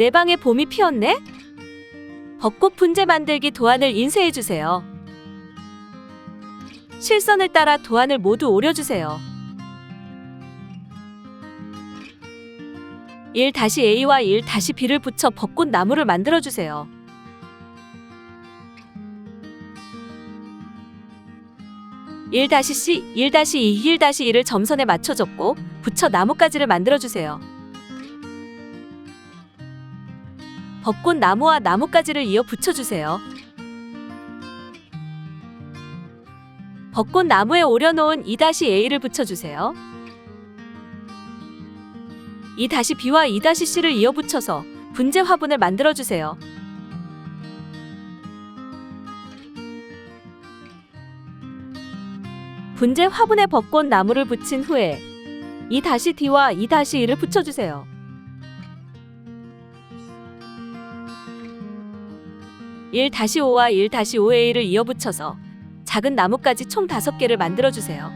내 방에 봄이 피었네? 벚꽃 분재 만들기 도안을 인쇄해 주세요. 실선을 따라 도안을 모두 오려주세요. 1-A와 1-B를 붙여 벚꽃 나무를 만들어 주세요. 일 C, 1-2, 1-2를 점선에 맞춰 적고 붙여 나뭇가지를 만들어 주세요. 벚꽃 나무와 나뭇가지를 이어 붙여 주세요. 벚꽃 나무에 오려놓은 2-A를 붙여 주세요. 2-B와 2-C를 이어 붙여서 분재 화분을 만들어 주세요. 분재 화분에 벚꽃 나무를 붙인 후에 2-D와 2-E를 붙여주세요. 일 오와 1-5A를 이어 붙여서 작은 나뭇가지 총 5개를 만들어주세요.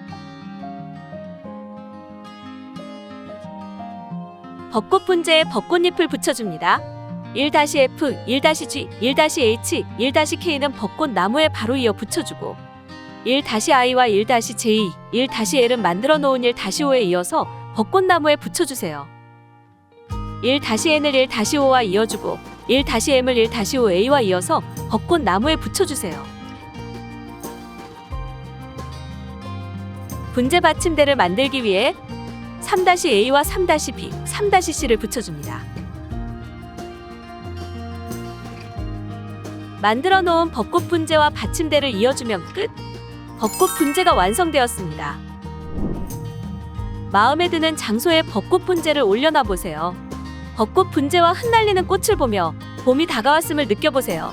벚꽃 분재에 벚꽃잎을 붙여줍니다. 1-F, 1-G, 1-H, 1-K는 벚꽃 나무에 바로 이어 붙여주고 1-I와 1-J, 1-L은 만들어 놓은 1-5에 이어서 벚꽃나무에 붙여주세요. 1-N을 1-5와 이어주고 1-M을 1-5A와 이어서 벚꽃 나무에 붙여주세요. 분재 받침대를 만들기 위해 3-A와 3-B, 3-C를 붙여줍니다. 만들어 놓은 벚꽃 분재와 받침대를 이어주면 끝! 벚꽃 분재가 완성되었습니다. 마음에 드는 장소에 벚꽃 분재를 올려놔 보세요. 벚꽃 분재와 흩날리는 꽃을 보며 봄이 다가왔음을 느껴보세요.